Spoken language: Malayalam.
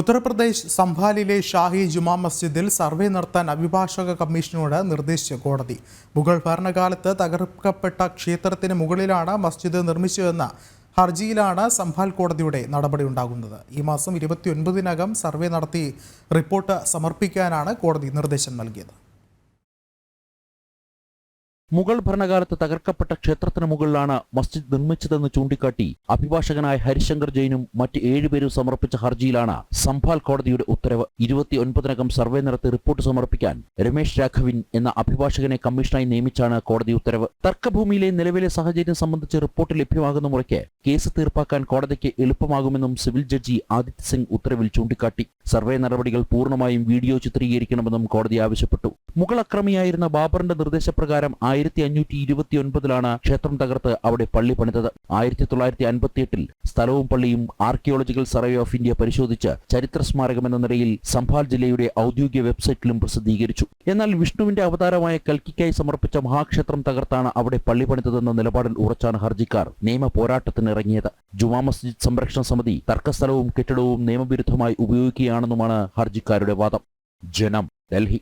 ഉത്തർപ്രദേശ് സംഭാലിലെ ഷാഹി ജുമാ മസ്ജിദിൽ സർവേ നടത്താൻ അഭിഭാഷക കമ്മീഷനോട് നിർദ്ദേശിച്ച കോടതി. മുഗൾ ഭരണകാലത്ത് തകർക്കപ്പെട്ട ക്ഷേത്രത്തിന് മുകളിലാണ് മസ്ജിദ് നിർമ്മിച്ചതെന്ന ഹർജിയിലാണ് സംഭാൽ കോടതിയുടെ നടപടി ഉണ്ടാകുന്നത്. ഈ മാസം ഇരുപത്തിയൊൻപതിനകം സർവേ നടത്തി റിപ്പോർട്ട് സമർപ്പിക്കാനാണ് കോടതി നിർദ്ദേശം നൽകിയത്. മുഗൾ ഭരണകാലത്ത് തകർക്കപ്പെട്ട ക്ഷേത്രത്തിന് മുകളിലാണ് മസ്ജിദ് നിർമ്മിച്ചതെന്ന് ചൂണ്ടിക്കാട്ടി അഭിഭാഷകനായ ഹരിശങ്കർ ജെയിനും മറ്റ് ഏഴുപേരും സമർപ്പിച്ച ഹർജിയിലാണ് സംഭാൽ കോടതിയുടെ ഉത്തരവ്. ഇരുപത്തിയൊൻപതിനകം സർവേ നടത്തി റിപ്പോർട്ട് സമർപ്പിക്കാൻ രമേശ് രാഘവിൻ എന്ന അഭിഭാഷകനെ കമ്മീഷനായി നിയമിച്ചാണ് കോടതി ഉത്തരവ്. തർക്കഭൂമിയിലെ നിലവിലെ സാഹചര്യം സംബന്ധിച്ച് റിപ്പോർട്ട് ലഭ്യമാകുന്ന മുറയ്ക്ക് കേസ് തീർപ്പാക്കാൻ കോടതിക്ക് എളുപ്പമാകുമെന്നും സിവിൽ ജഡ്ജി ആദിത്യ സിംഗ് ഉത്തരവിൽ ചൂണ്ടിക്കാട്ടി. സർവേ നടപടികൾ പൂർണമായും വീഡിയോ ചിത്രീകരിക്കണമെന്നും കോടതി ആവശ്യപ്പെട്ടു. മുഗൾ അക്രമിയായിരുന്ന ബാബറിന്റെ നിർദ്ദേശപ്രകാരം ആയിരത്തി അഞ്ഞൂറ്റി ഇരുപത്തി ഒൻപതിലാണ് ക്ഷേത്രം തകർത്ത് അവിടെ പള്ളി പണിതത്. ആയിരത്തി തൊള്ളായിരത്തി അൻപത്തിയെട്ടിൽ സ്ഥലവും പള്ളിയും ആർക്കിയോളജിക്കൽ സർവേ ഓഫ് ഇന്ത്യ പരിശോധിച്ച് ചരിത്ര സ്മാരകമെന്ന നിലയിൽ സംഭാൽ ജില്ലയുടെ ഔദ്യോഗിക വെബ്സൈറ്റിലും പ്രസിദ്ധീകരിച്ചു. എന്നാൽ വിഷ്ണുവിന്റെ അവതാരമായ കൽക്കിക്കായി സമർപ്പിച്ച മഹാക്ഷേത്രം തകർത്താണ് അവിടെ പള്ളി പണിതതെന്ന നിലപാടിൽ ഉറച്ചാണ് ഹർജിക്കാർ നിയമ പോരാട്ടത്തിനിറങ്ങിയത്. ജുമാ മസ്ജിദ് സംരക്ഷണ സമിതി തർക്കസ്ഥലവും കെട്ടിടവും നിയമവിരുദ്ധമായി ഉപയോഗിക്കുകയാണെന്നുമാണ് ഹർജിക്കാരുടെ വാദം. ജനം ഡൽഹി.